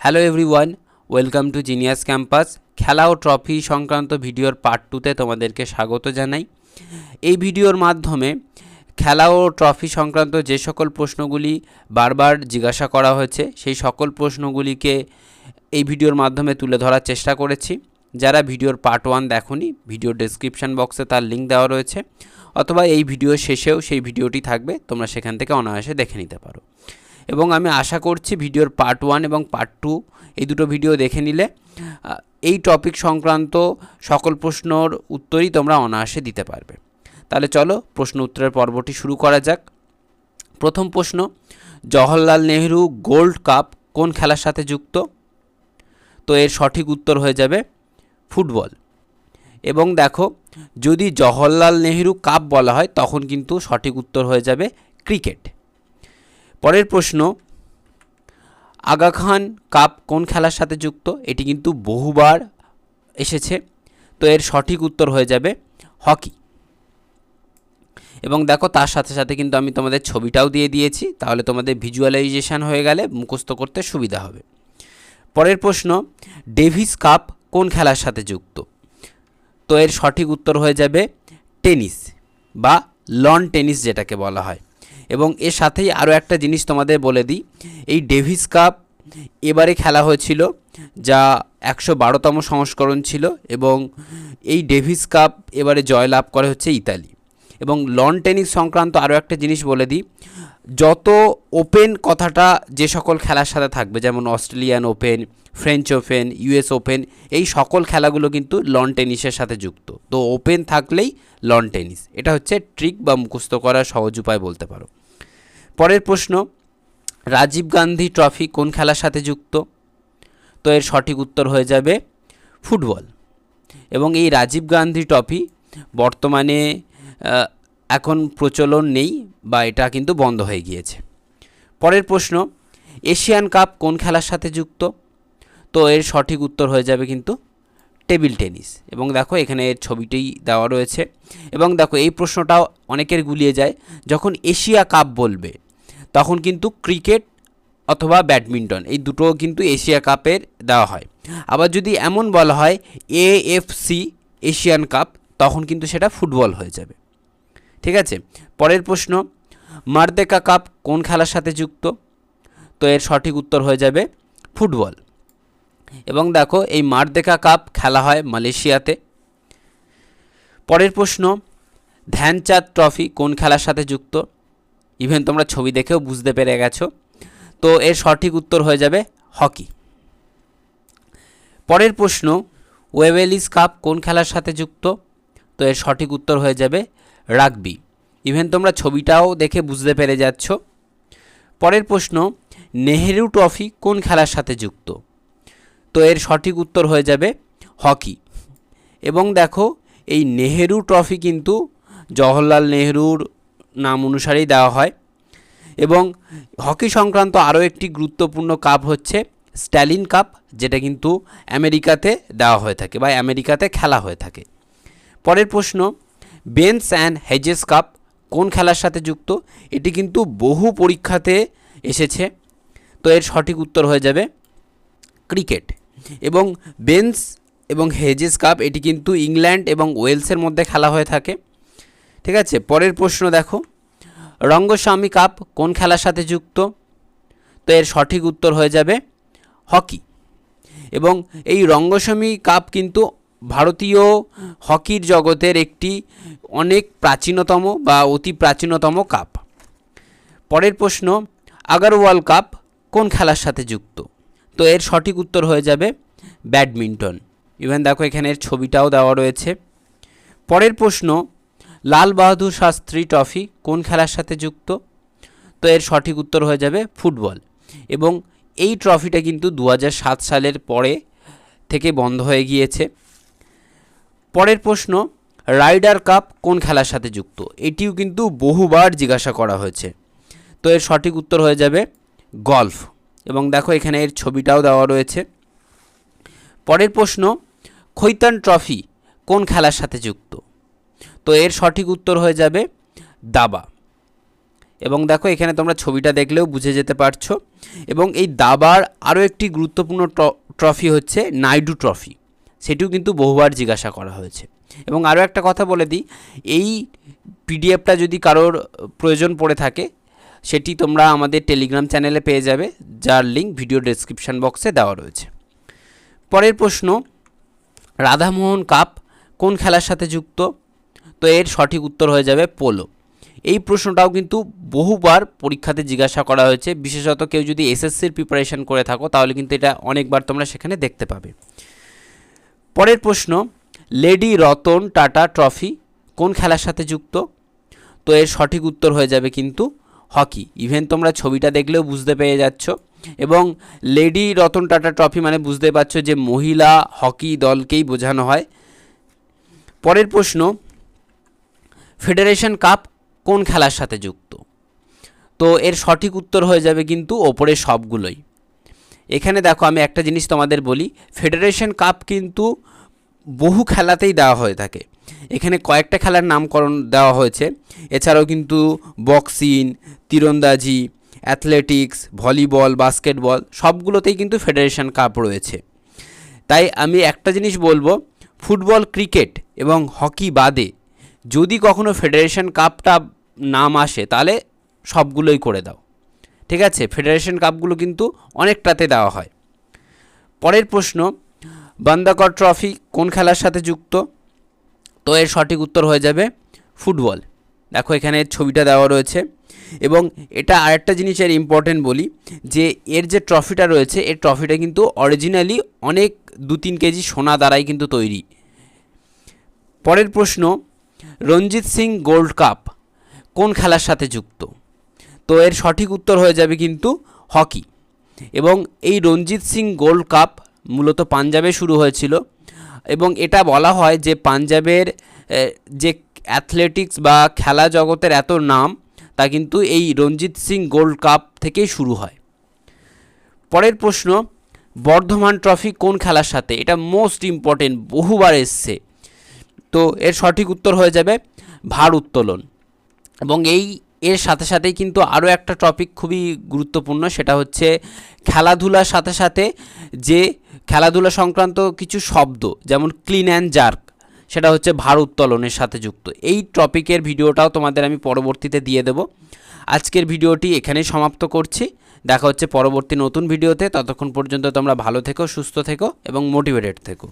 Hello everyone welcome to genius campus খেলা ও trophy সংক্রান্ত ভিডিওর পার্ট টুতে তোমাদেরকে স্বাগত জানাই। এই ভিডিওর মাধ্যমে খেলা ও ট্রফি সংক্রান্ত যে সকল প্রশ্নগুলি বারবার জিজ্ঞাসা করা হয়েছে, সেই সকল প্রশ্নগুলিকে এই ভিডিওর মাধ্যমে তুলে ধরার চেষ্টা করেছি। যারা ভিডিওর পার্ট ওয়ান দেখনি, ভিডিও ডেসক্রিপশন বক্সে তার লিঙ্ক দেওয়া রয়েছে, অথবা এই ভিডিও শেষেও সেই ভিডিওটি থাকবে, তোমরা সেখান থেকে অনায়াসে দেখে নিতে পারো। এবং আমি আশা করছি ভিডিওর পার্ট ওয়ান এবং পার্ট টু এই দুটো ভিডিও দেখে নিলে এই টপিক সংক্রান্ত সকল প্রশ্নর উত্তরই তোমরা অনায়াসে দিতে পারবে। তাহলে চলো প্রশ্ন উত্তরের পর্বটি শুরু করা যাক। প্রথম প্রশ্ন, জওহরলাল নেহরু গোল্ড কাপ কোন খেলার সাথে যুক্ত? তো এর সঠিক উত্তর হয়ে যাবে ফুটবল। এবং দেখো, যদি জওহরলাল নেহরু কাপ বলা হয়, তখন কিন্তু সঠিক উত্তর হয়ে যাবে ক্রিকেট। পরের প্রশ্ন, আগা খান কাপ কোন খেলার সাথে যুক্ত? এটি কিন্তু বহুবার এসেছে। তো এর সঠিক উত্তর হয়ে যাবে হকি। এবং দেখো, তার সাথে সাথে কিন্তু আমি তোমাদের ছবিটাও দিয়ে দিয়েছি। তাহলে তোমাদের ভিজুয়ালাইজেশন হয়ে গেলে মুখস্থ করতে সুবিধা হবে। পরের প্রশ্ন, ডেভিস কাপ কোন খেলার সাথে যুক্ত? তো এর সঠিক উত্তর হয়ে যাবে টেনিস বা লন টেনিস যেটাকে বলা হয়। এবং এর সাথেই আরও একটা জিনিস তোমাদের বলে দিই। এই ডেভিস কাপ এবারে খেলা হয়েছিল, যা একশো বারোতম সংস্করণ ছিল এবং এই ডেভিস কাপ এবারে জয়লাভ করে হচ্ছে ইতালি। এবং লন টেনিস সংক্রান্ত আরও একটা জিনিস বলে দিই যত ওপেন কথাটা যে সকল খেলার সাথে থাকবে, যেমন Australian open, French open US open, এই সকল খেলাগুলো কিন্তু লন টেনিসের সাথে যুক্ত। তো ওপেন থাকলেই লন টেনিস এটা হচ্ছে ট্রিক বা মুখস্থ করার সহজ উপায় বলতে পারো। পরের প্রশ্ন, রাজীব গান্ধী ট্রফি কোন খেলার সাথে যুক্ত? তো এর সঠিক উত্তর হয়ে যাবে ফুটবল। এবং এই রাজীব গান্ধী ট্রফি বর্তমানে এখন প্রচলন নেই বা এটা কিন্তু বন্ধ হয়ে গিয়েছে। পরের প্রশ্ন, এশিয়ান কাপ কোন খেলার সাথে যুক্ত? তো এর সঠিক উত্তর হয়ে যাবে কিন্তু টেবিল টেনিস। এবং দেখো এখানে এর ছবিটি দেওয়া রয়েছে। এবং দেখো এই প্রশ্নটাও অনেকের গুলিয়ে যায়, যখন এশিয়া কাপ বলবে, তখন কিন্তু ক্রিকেট অথবা ব্যাডমিন্টন, এই দুটো কিন্তু এশিয়া কাপের দেওয়া হয়। আবার যদি এমন বলা হয়, এএফসি এশিয়ান কাপ, তখন কিন্তু সেটা ফুটবল হয়ে যাবে। ঠিক আছে? পরের প্রশ্ন, মারদেকা কাপ কোন খেলার সাথে যুক্ত? তো এর সঠিক উত্তর হয়ে যাবে ফুটবল। এবং দেখো, এই মারদেকা কাপ খেলা হয় মালয়েশিয়াতে। পরের প্রশ্ন, ধ্যানচাঁদ ট্রফি কোন খেলার সাথে যুক্ত? ইভেন তোমরা ছবি দেখেও বুঝতে পেরে গেছো। তো এর সঠিক উত্তর হয়ে যাবে হকি। পরের প্রশ্ন, ওয়েবেলিস কাপ কোন খেলার সাথে যুক্ত? তো এর সঠিক উত্তর হয়ে যাবে রাগবি। ইভেন তোমরা ছবিটাও দেখে বুঝতে পেরে যাচ্ছ। পরের প্রশ্ন, নেহেরু ট্রফি কোন খেলার সাথে যুক্ত? তো এর সঠিক উত্তর হয়ে যাবে হকি। এবং দেখো, এই নেহেরু ট্রফি কিন্তু জওহরলাল নেহরুর নাম অনুসারেই দেওয়া হয়। এবং হকি সংক্রান্ত আরও একটি গুরুত্বপূর্ণ কাপ হচ্ছে স্ট্যালিন কাপ, যেটা কিন্তু আমেরিকাতে দেওয়া হয়ে থাকে বা আমেরিকাতে খেলা হয়ে থাকে। পরের প্রশ্ন বেন্স অ্যান্ড হেজেস কাপ কোন খেলার সাথে যুক্ত? এটি কিন্তু বহু পরীক্ষাতে এসেছে। তো এর সঠিক উত্তর হয়ে যাবে ক্রিকেট। এবং বেন্স এবং হেজেস কাপ এটি কিন্তু ইংল্যান্ড এবং ওয়েলসের মধ্যে খেলা হয়ে থাকে। ঠিক আছে? পরের প্রশ্ন দেখো। রঙ্গস্বামী কাপ কোন খেলার সাথে যুক্ত? তো এর সঠিক উত্তর হয়ে যাবে হকি। এবং এই রঙ্গস্বামী কাপ কিন্তু ভারতীয় হকির জগতের একটি অনেক প্রাচীনতম বা অতি প্রাচীনতম কাপ। পরের প্রশ্ন আগারওয়াল কাপ কোন খেলার সাথে যুক্ত? তো এর সঠিক উত্তর হয়ে যাবে ব্যাডমিন্টন। ইভেন দেখো এখানে এর ছবিটাও দেওয়া রয়েছে। পরের প্রশ্ন, লাল বাহাদুর শাস্ত্রী ট্রফি কোন খেলার সাথে যুক্ত? তো এর সঠিক উত্তর হয়ে যাবে ফুটবল। এবং এই ট্রফিটা কিন্তু দু সালের পরে থেকে বন্ধ হয়ে গিয়েছে। পরের প্রশ্ন, রাইডার কাপ কোন খেলার সাথে যুক্ত? এটিও কিন্তু বহুবার জিজ্ঞাসা করা হয়েছে। তো এর সঠিক উত্তর হয়ে যাবে গলফ। এবং দেখো এখানে এর ছবিটাও দেওয়া রয়েছে। পরের প্রশ্ন, খৈতান ট্রফি কোন খেলার সাথে যুক্ত? তো এর সঠিক উত্তর হয়ে যাবে দাবা। এবং দেখো এখানে তোমরা ছবিটা দেখলেও বুঝে যেতে পারছ। এবং এই দাবার আরও একটি গুরুত্বপূর্ণ ট্র- ট্রফি হচ্ছে নাইডু ট্রফি। সেটিও কিন্তু বহুবার জিজ্ঞাসা করা হয়েছে। এবং আরও একটা কথা বলে দিই, এই পিডিএফটা যদি কারোর প্রয়োজন পড়ে থাকে, সেটি তোমরা আমাদের টেলিগ্রাম চ্যানেলে পেয়ে যাবে, যার লিঙ্ক ভিডিও ডেসক্রিপশন বক্সে দেওয়া রয়েছে। পরের প্রশ্ন, রাধামোহন কাপ কোন খেলার সাথে যুক্ত? তো এর সঠিক উত্তর হয়ে যাবে পোলো। এই প্রশ্নটাও কিন্তু বহুবার পরীক্ষাতে জিজ্ঞাসা করা হয়েছে। বিশেষত কেউ যদি এসএসসির প্রিপারেশন করে থাকো, তাহলে কিন্তু এটা অনেকবার তোমরা সেখানে দেখতে পাবে। পরের প্রশ্ন, লেডি রতন টাটা ট্রফি কোন খেলার সাথে যুক্ত? তো এর সঠিক উত্তর হয়ে যাবে কিন্তু হকি। ইভেন তোমরা ছবিটা দেখলেও বুঝতে পেরে যাচ্ছ। এবং লেডি রতন টাটা ট্রফি মানে বুঝতে পারছ যে মহিলা হকি দলকেই বোঝানো হয়। পরের প্রশ্ন, ফেডারেশন কাপ কোন খেলার সাথে যুক্ত? তো এর সঠিক উত্তর হয়ে যাবে কিন্তু ওপরের সবগুলোই। এখানে দেখো আমি একটা জিনিস তোমাদের বলি ফেডারেশন কাপ কিন্তু বহু খেলাতেই দেওয়া হয়ে থাকে। এখানে কয়েকটা খেলার নামকরণ দেওয়া হয়েছে। এছাড়াও কিন্তু বক্সিং, তীরন্দাজি অ্যাথলেটিক্স ভলিবল বাস্কেটবল সবগুলোতেই কিন্তু ফেডারেশন কাপ রয়েছে। তাই আমি একটা জিনিস বলব, ফুটবল, ক্রিকেট এবং হকি বাদে যদি কখনো ফেডারেশন কাপটা নাম আসে, তাহলে সবগুলোই করে দাও। ঠিক আছে? ফেডারেশন কাপগুলো কিন্তু অনেকটাতে দেওয়া হয়। পরের প্রশ্ন, বান্দাকর ট্রফি কোন খেলার সাথে যুক্ত? তো এর সঠিক উত্তর হয়ে যাবে ফুটবল। দেখো এখানে ছবিটা দেওয়া রয়েছে এবং এটা আরেকটা জিনিসের ইম্পর্টেন্ট বলি, যে এর যে ট্রফিটা রয়েছে, এর ট্রফিটা কিন্তু অরিজিনালি অনেক দু তিন কেজি সোনা দ্বারাই কিন্তু তৈরি। পরের প্রশ্ন, রঞ্জিত সিং গোল্ড কাপ কোন খেলার সাথে যুক্ত? তো এর সঠিক উত্তর হয়ে যাবে কিন্তু হকি। এবং এই রঞ্জিত সিং গোল্ড কাপ মূলত পাঞ্জাবে শুরু হয়েছিল। এবং এটা বলা হয় যে পাঞ্জাবের যে অ্যাথলেটিক্স বা খেলা জগতের এত নাম, তা কিন্তু এই রঞ্জিত সিং গোল্ড কাপ থেকেই শুরু হয়। পরের প্রশ্ন, বর্ধমান ট্রফি কোন খেলার সাথে? এটা মোস্ট ইম্পর্টেন্ট বহুবার এসছে। তো এর সঠিক উত্তর হয়ে যাবে ভার উত্তোলন। এবং এই এর সাথে সাথেই কিন্তু আরও একটা টপিক খুবই গুরুত্বপূর্ণ, সেটা হচ্ছে খেলাধুলার সাথে সাথে যে খেলাধুলা সংক্রান্ত কিছু শব্দ, যেমন ক্লিন অ্যান্ড জার্ক সেটা হচ্ছে ভার উত্তোলনের সাথে যুক্ত। এই টপিকের ভিডিওটাও তোমাদের আমি পরবর্তীতে দিয়ে দেব। আজকের ভিডিওটি এখানেই সমাপ্ত করছি। দেখা হচ্ছে পরবর্তী নতুন ভিডিওতে। ততক্ষণ পর্যন্ত তোমরা ভালো থেকো, সুস্থ থেকো এবং মোটিভেটেড থেকো।